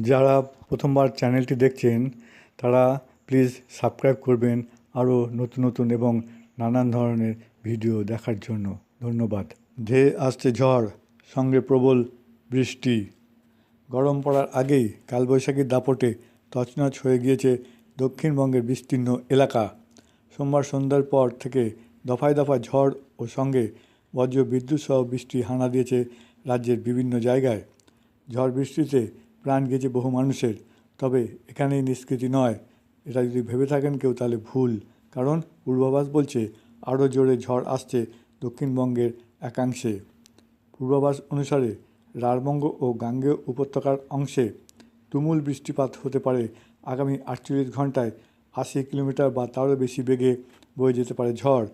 যারা প্রথমবার চ্যানেলটি দেখছেন, তারা প্লিজ সাবস্ক্রাইব করবেন আরও নতুন নতুন এবং নানান ধরনের ভিডিও দেখার জন্য। ধন্যবাদ। ধেয়ে আসছে ঝড়, সঙ্গে প্রবল বৃষ্টি। গরম পড়ার আগেই কালবৈশাখীর দাপটে তছনছ হয়ে গিয়েছে দক্ষিণবঙ্গের বিস্তীর্ণ এলাকা। সোমবার সন্ধ্যার পর থেকে দফায় দফায় ঝড় ও সঙ্গে বজ্র বিদ্যুৎ সহ বৃষ্টি হানা দিয়েছে রাজ্যের বিভিন্ন জায়গায়। ঝড় বৃষ্টিতে প্রাণ গেছে বহু মানুষের, তবে এখানেই নিষ্কৃতি নয়। এটা যদি ভেবে থাকেন কেউ তাহলে ভুল। কারণ পূর্বাভাস বলছে, আরও জোরে ঝড় আসছে দক্ষিণবঙ্গের একাংশে। পূর্বাভাস অনুসারে রাঢ়বঙ্গ ও গাঙ্গেয় উপত্যকার অংশে তুমুল বৃষ্টিপাত হতে পারে। আগামী আটচল্লিশ ঘন্টায় আশি কিলোমিটার বা তারও বেশি বেগে বয়ে যেতে পারে ঝড়।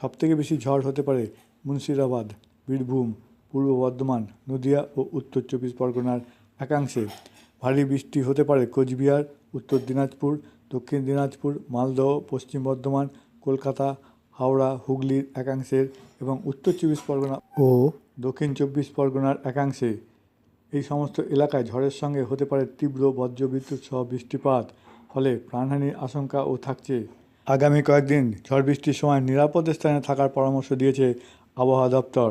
সবথেকে বেশি ঝড় হতে পারে মুর্শিদাবাদ বীরভূম, পূর্ব বর্ধমান, নদিয়া ও উত্তর চব্বিশ পরগনার একাংশে ভারী বৃষ্টি হতে পারে কোচবিহার, উত্তর দিনাজপুর, দক্ষিণ দিনাজপুর, মালদহ, পশ্চিম বর্ধমান, কলকাতা, হাওড়া, হুগলির একাংশের এবং উত্তর চব্বিশ পরগনা ও দক্ষিণ চব্বিশ পরগনার একাংশে এই সমস্ত এলাকায় ঝড়ের সঙ্গে হতে পারে তীব্র বজ্রবিদ্যুৎ সহ বৃষ্টিপাত, ফলে প্রাণহানির আশঙ্কাও থাকছে। আগামী কয়েকদিন ঝড় বৃষ্টির সময় নিরাপদ স্থানে থাকার পরামর্শ দিয়েছে আবহাওয়া দপ্তর।